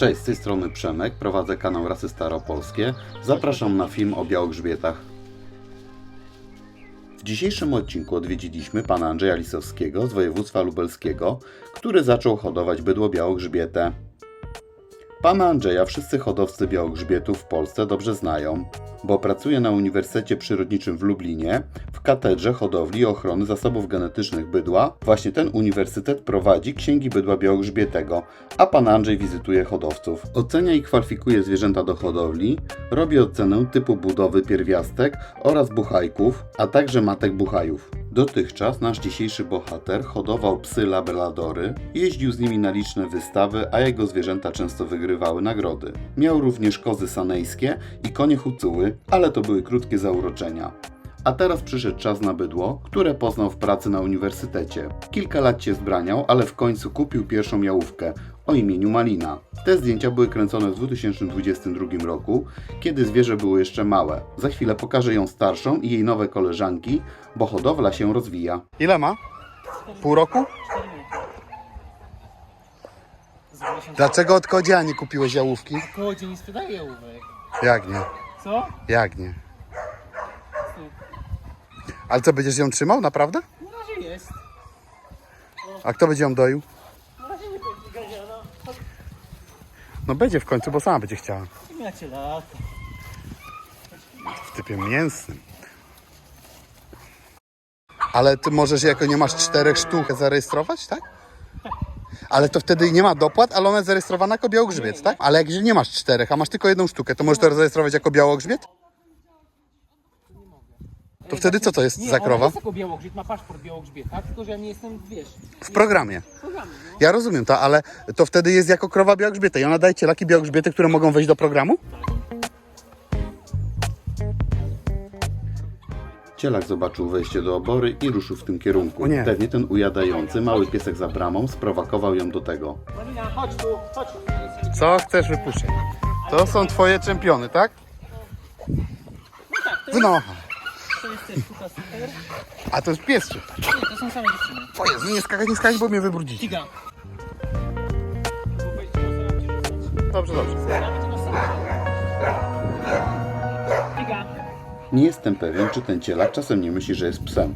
Cześć, z tej strony Przemek, prowadzę kanał Rasy Staropolskie. Zapraszam na film o białogrzbietach. W dzisiejszym odcinku odwiedziliśmy pana Andrzeja Lisowskiego z województwa lubelskiego, który zaczął hodować bydło białogrzbiete. Pana Andrzeja wszyscy hodowcy białogrzbietów w Polsce dobrze znają, bo pracuje na Uniwersytecie Przyrodniczym w Lublinie w katedrze hodowli i ochrony zasobów genetycznych bydła. Właśnie ten uniwersytet prowadzi księgi bydła białogrzbietego, a pan Andrzej wizytuje hodowców. Ocenia i kwalifikuje zwierzęta do hodowli, robi ocenę typu budowy pierwiastek oraz buchajków, a także matek buchajów. Dotychczas nasz dzisiejszy bohater hodował psy labradory, jeździł z nimi na liczne wystawy, a jego zwierzęta często wygrywały nagrody. Miał również kozy sanejskie i konie hucuły, ale to były krótkie zauroczenia. A teraz przyszedł czas na bydło, które poznał w pracy na uniwersytecie. Kilka lat się zbraniał, ale w końcu kupił pierwszą jałówkę o imieniu Malina. Te zdjęcia były kręcone w 2022 roku, kiedy zwierzę było jeszcze małe. Za chwilę pokażę ją starszą i jej nowe koleżanki, bo hodowla się rozwija. Ile ma? Pół roku? Dlaczego od kodzia nie kupiłeś jałówki? Kołodzie nie sprzedaje jałówek. Jak nie? Co? Jak nie? Ale co, będziesz ją trzymał, naprawdę? Na razie jest. A kto będzie ją doił? Na razie nie będzie ganiana. No będzie w końcu, bo sama będzie chciała. Macie lata. W typie mięsnym. Ale ty możesz, jako nie masz czterech sztuk, zarejestrować, tak? Ale to wtedy nie ma dopłat, ale ona jest zarejestrowana jako białogrzbiet, tak? Ale jak nie masz czterech, a masz tylko jedną sztukę, to możesz to zarejestrować jako białogrzbiet? To wtedy co to jest Nie, za ona krowa? jest jako białogrzbiet, ma paszport białogrzbieta, tylko że ja nie jestem, wiesz, W programie. w programie, no. Ja rozumiem to, ale to wtedy jest jako krowa białogrzbieta i ona daje cielaki białogrzbiety, które mogą wejść do programu? Cielak zobaczył wejście do obory i ruszył w tym kierunku. O nie. Pewnie ten ujadający mały piesek za bramą sprowokował ją do tego. Marina, chodź tu, chodź. Co chcesz wypuszczać? To są twoje czempiony, tak? No, To jest też sztuka super. A to jest pies czy? Nie, to są same dziewczyny. O Jezu, nie skakać, nie skakać, bo mnie wybrudzicie. Tiga. Dobrze, dobrze. Tiga. nie jestem pewien, czy ten cielak czasem nie myśli, że jest psem.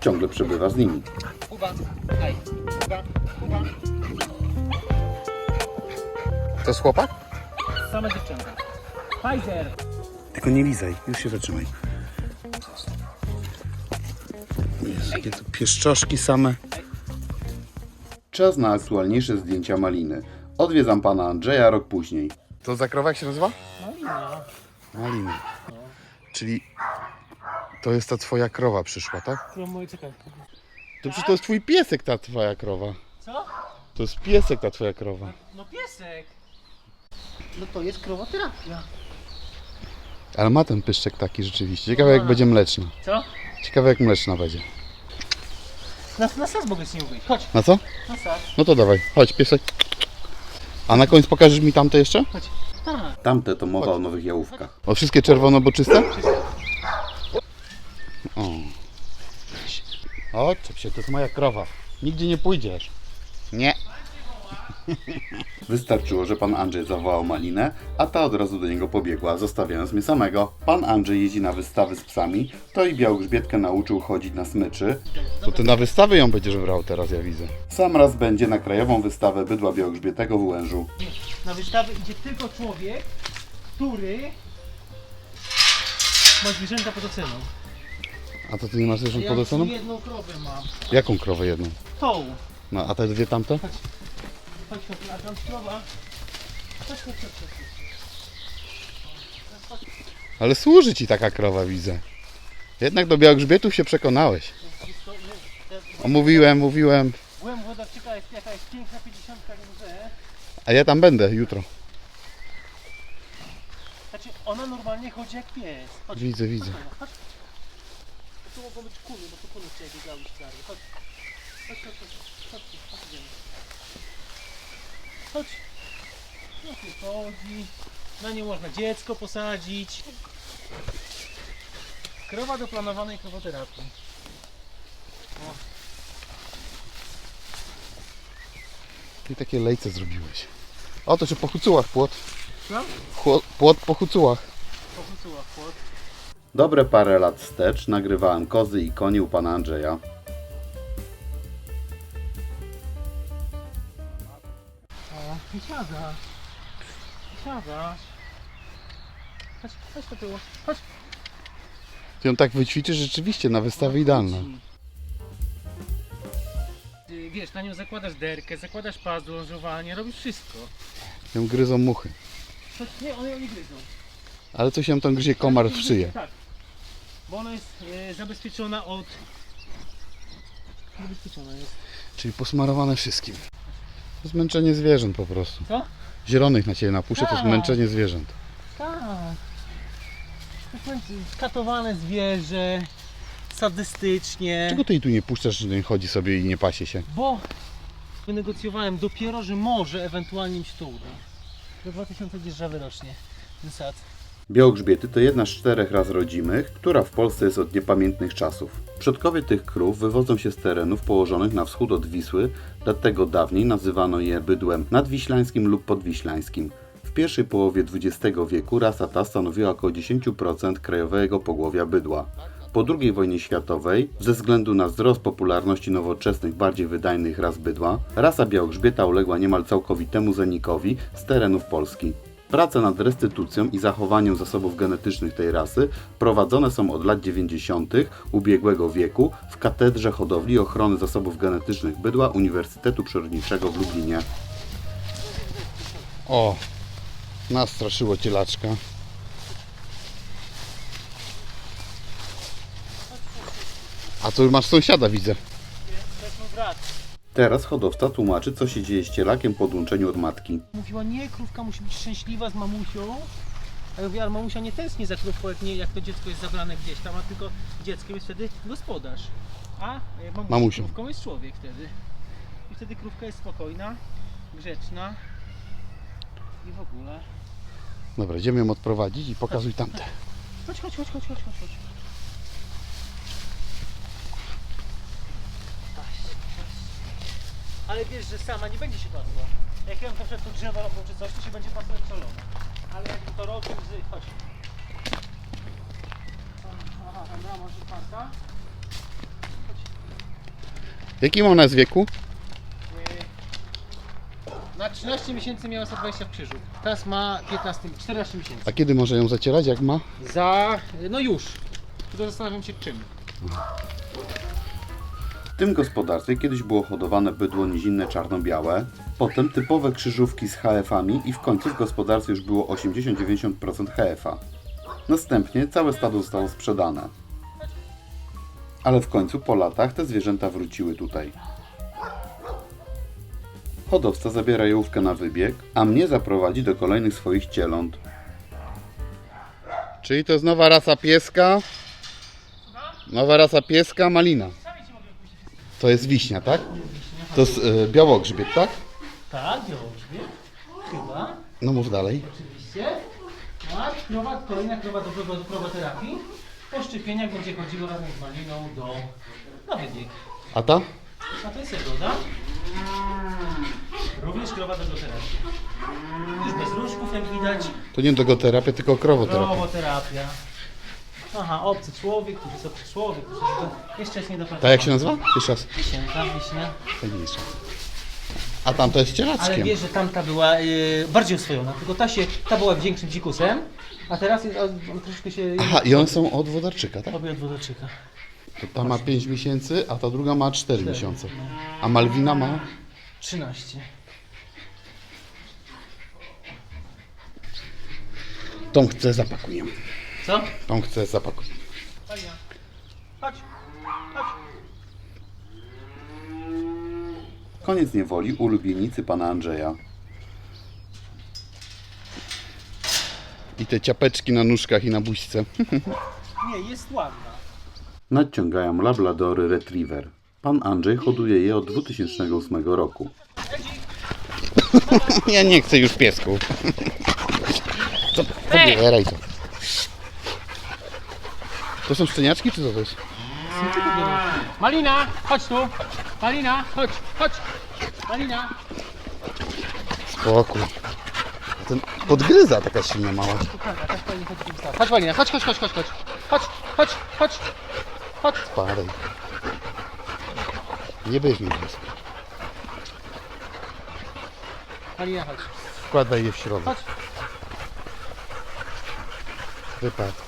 Ciągle przebywa z nimi. Kuba. Daj. Kuba. Kuba. To jest chłopak? Same dziewczęta. Pfizer. Tylko nie lizaj, już się zatrzymaj. Jezu, jakie tu pieszczoszki same. Czas na aktualniejsze zdjęcia maliny. Odwiedzam pana Andrzeja rok później. To za krowa jak się nazywa? Marina. Malina. Czyli to jest ta twoja krowa przyszła, tak? Którą moje czekaj. To przecież to jest twój piesek ta twoja krowa. Co? To jest piesek ta twoja krowa. No piesek. No to jest krowa terapia. Ale ma ten pyszczek taki rzeczywiście. Ciekawe jak będzie mleczna. Co? Ciekawe jak mleczna będzie. Na, na sas mogę z nią wyjść. Chodź, Na co? na sas. No to dawaj, chodź piesek. A na koniec pokażesz mi tamte jeszcze? Tak. Tamte to mowa o nowych jałówkach. O wszystkie czerwono-boczyste? O. O, czep się, to jest moja krowa. Nigdzie nie pójdziesz. Nie. Wystarczyło, że pan Andrzej zawołał Malinę, a ta od razu do niego pobiegła, zostawiając mnie samego. Pan Andrzej jeździ na wystawy z psami, to i białogrzbietkę nauczył chodzić na smyczy. To ty na wystawę ją będziesz brał teraz, ja widzę. Sam raz będzie na krajową wystawę bydła białogrzbietego w Łężu. Na wystawę idzie tylko człowiek, który ma zwierzęta pod oceną. A to ty nie masz zwierząt Ja pod oceną? jedną krowę mam. Jaką krowę jedną? Tą. No, a te dwie tamte? Chodź, chodź, a tam krowa. Chodź, chodź, chodź, chodź. Ale służy ci taka krowa, widzę. Jednak do białogrzbietów się przekonałeś. O, mówiłem, mówiłem. Byłem wodawczyka, jest jakaś piękna 50 górze. A ja tam będę jutro. Znaczy, ona normalnie chodzi jak pies. Chodź, Widzę, widzę. chodź. Tu mogą być kuny, bo tu kuny chcieli biegały stary. Chodź. Chodź, chodź, chodź. Chodź, tu, chodź, idziemy. Chodź. No tu chodzi. Na nie można dziecko posadzić. Krowa do planowanej krowoterapii. Ty takie lejce zrobiłeś. O, to czy po hucułach płot? Co? Chło- Płot po hucułach. Pochucuła płot. Dobre parę lat wstecz nagrywałem kozy i konie u pana Andrzeja. Siada. Siada. Chodź, chodź do tyłu. Chodź. Ty ją tak wyćwiczysz rzeczywiście na wystawę idealna. Ty, Wiesz, na nią zakładasz derkę, zakładasz pas do lążowania, robisz wszystko. Ją gryzą muchy. Nie, one ją nie gryzą. Ale coś ją tam gryzie komar w szyję. Tak. Bo ona jest e, zabezpieczona od... Zabezpieczona jest. Czyli posmarowane wszystkim. To zmęczenie zwierząt po prostu. Co? Zielonych na ciebie napuszczę, to Tak. zmęczenie zwierząt. Tak. To powiem ci, Skatowane zwierzę, sadystycznie. Czego ty tu nie puszczasz, że nie chodzi sobie i nie pasie się? Bo wynegocjowałem dopiero, że może ewentualnie mi się to uda. Do 2000 dzierżawy rocznie ten sad. Białogrzbiety to jedna z czterech ras rodzimych, która w Polsce jest od niepamiętnych czasów. Przodkowie tych krów wywodzą się z terenów położonych na wschód od Wisły, dlatego dawniej nazywano je bydłem nadwiślańskim lub podwiślańskim. W pierwszej połowie XX wieku rasa ta stanowiła około 10% krajowego pogłowia bydła. Po II wojnie światowej, ze względu na wzrost popularności nowoczesnych, bardziej wydajnych ras bydła, rasa białogrzbieta uległa niemal całkowitemu zanikowi z terenów Polski. Prace nad restytucją i zachowaniem zasobów genetycznych tej rasy prowadzone są od lat 90. ubiegłego wieku w Katedrze Hodowli i Ochrony Zasobów Genetycznych Bydła Uniwersytetu Przyrodniczego w Lublinie. O, nastraszyło cielaczka. A tu masz sąsiada, widzę. To jest mój brat. Teraz hodowca tłumaczy, co się dzieje z cielakiem po odłączeniu od matki. Mówiła, nie, krówka musi być szczęśliwa z mamusią. A ja mówię, ale mamusia nie tęskni za krówką, jak, nie, jak to dziecko jest zabrane gdzieś tam, a tylko dzieckiem jest wtedy gospodarz. A mamusia, Mamusią. krówką jest człowiek wtedy. I wtedy krówka jest spokojna, grzeczna i w ogóle. Dobra, idziemy ją odprowadzić i pokazuj tamte. Chodź, chodź, chodź, chodź, chodź, chodź. chodź. Ale wiesz, że sama nie będzie się pasła. Jak ja bym poszedł tu drzewo robił czy coś, to się będzie pasła jak solona. Ale jakbym to robił z... Chodź. Aha, tam brama już otwarta. Jaki ma ona jest wieku? Yy, Na 13 miesięcy miała 120 w krzyżu. Teraz ma 15, 14 miesięcy. A kiedy może ją zacierać, jak ma? Za... no już. Tylko zastanawiam się czym. W tym gospodarstwie kiedyś było hodowane bydło nizinne czarno-białe, potem typowe krzyżówki z HF-ami i w końcu w gospodarstwie już było 80-90% HF-a. Następnie całe stado zostało sprzedane. Ale w końcu po latach te zwierzęta wróciły tutaj. Hodowca zabiera jałówkę na wybieg, a mnie zaprowadzi do kolejnych swoich cieląt. Czyli to jest nowa rasa pieska. Nowa rasa pieska, malina. To jest wiśnia, tak? To jest y, białogrzbiet, tak? Tak, białogrzbiet. Chyba. No mów dalej. Oczywiście. A krowa, kolejna krowa do krowa- krowoterapii. Po szczepieniach będzie chodziło razem z maliną do na wybieg. A ta? A to jest jagoda. Również krowa do terapii. Już bez różków jak widać. To nie dogoterapia, tylko krowoterapia. Krowoterapia. Aha, obcy człowiek, tu jest obcy człowiek. Tu jest, jeszcze jest nie do końca. Ta jak się nazywa? Jeszcze raz. Wisienka, wiśnia. Fajniejsza. A tam to jest Ale cielackiem. wiesz, że tamta była y, bardziej oswojona, tylko ta się, ta była większym dzikusem, a teraz jest, o, troszkę się Aha, i one są od wodarczyka, tak? obie od wodoczyka. To ta ma 5 miesięcy, a ta druga ma 4 miesiące. A Malwina ma 13. Tą chcę zapakuję. Co? Tą chcę zapakuję. Fajnie. Chodź, chodź. Koniec niewoli ulubienicy pana Andrzeja. I te ciapeczki na nóżkach i na buźce. Nie, jest ładna. Nadciągają Labradory Retriever. Pan Andrzej hoduje je od 2008 roku. Ja nie chcę już piesków. Co? Pobieraj to. To są szczeniaczki, czy co to jest? Malina, chodź tu. Malina, chodź, chodź. Malina. Spokój. Ten podgryza taka świnia mała. Chodź Malina, chodź, chodź, chodź, chodź, chodź. Chodź, chodź, chodź. Chodź. Spadaj. Nie weźmie blisko. Malina, chodź. Wkładaj je w środek. Chodź. Wypadł.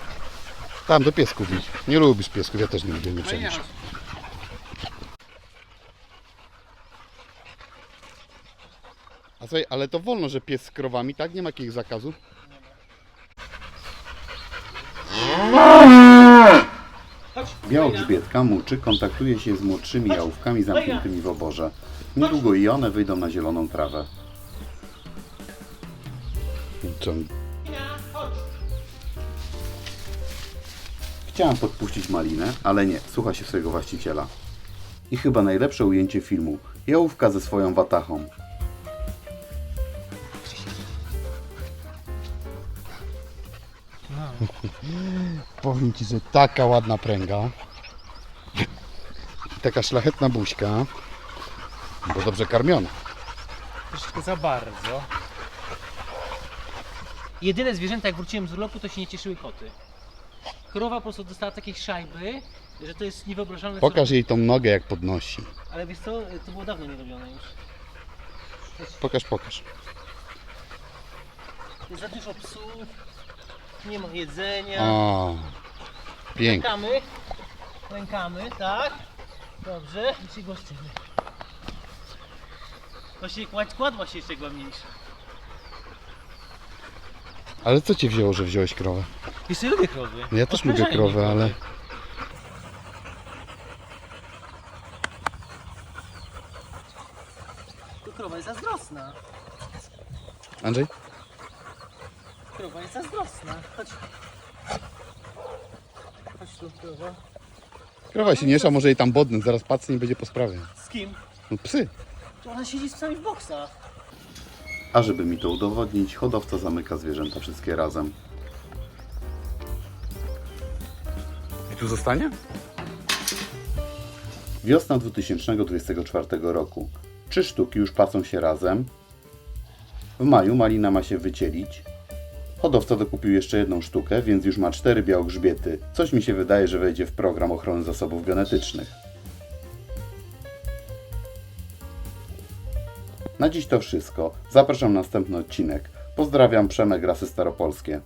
Tam do piesków idź. Nie lubisz piesków, ja też nie lubię, nie. A słuchaj, ale to wolno, że pies z krowami, tak? Nie ma jakiegoś zakazu? Białogrzbietka muczy kontaktuje się z młodszymi jałówkami zamkniętymi w oborze. Niedługo i one wyjdą na zieloną trawę. Co? Chciałam podpuścić malinę, ale nie, słucha się swojego właściciela. I chyba najlepsze ujęcie filmu. Jałówka ze swoją watachą. Powiem Ci, że taka ładna pręga. Taka szlachetna buźka. Bo dobrze karmiona. Troszeczkę za bardzo. Jedyne zwierzęta, jak wróciłem z urlopu, to się nie cieszyły koty. Krowa po prostu dostała takiej szajby, że to jest niewyobrażalne. co Pokaż jej tą nogę jak podnosi. Ale wiesz co, to było dawno nie robione już. Pokaż, pokaż. Jest za dużo psów, nie ma jedzenia. O, pięknie. Rękamy, tak? Dobrze, i się głaszczymy. Właśnie kładź, kładła się jeszcze była mniejsza. Ale co Cię wzięło, że wziąłeś krowę? Jeszcze lubię krowy. Ja też lubię Odprężają mnie krowę, ale... To krowa jest zazdrosna. Andrzej? Krowa jest zazdrosna. Chodź. Chodź tu, krowa. Krowa się miesza, może jej tam bodny, zaraz pacnie i będzie po sprawie. Z kim? No psy. To ona siedzi z psami w boksach. A żeby mi to udowodnić, hodowca zamyka zwierzęta wszystkie razem. I tu zostanie? Wiosna 2024 roku. Trzy sztuki już pacą się razem. W maju malina ma się wycielić. Hodowca dokupił jeszcze jedną sztukę, więc już ma cztery białogrzbiety. Coś mi się wydaje, że wejdzie w program ochrony zasobów genetycznych. Na dziś to wszystko. Zapraszam na następny odcinek. Pozdrawiam, Przemek Rasy Staropolskie.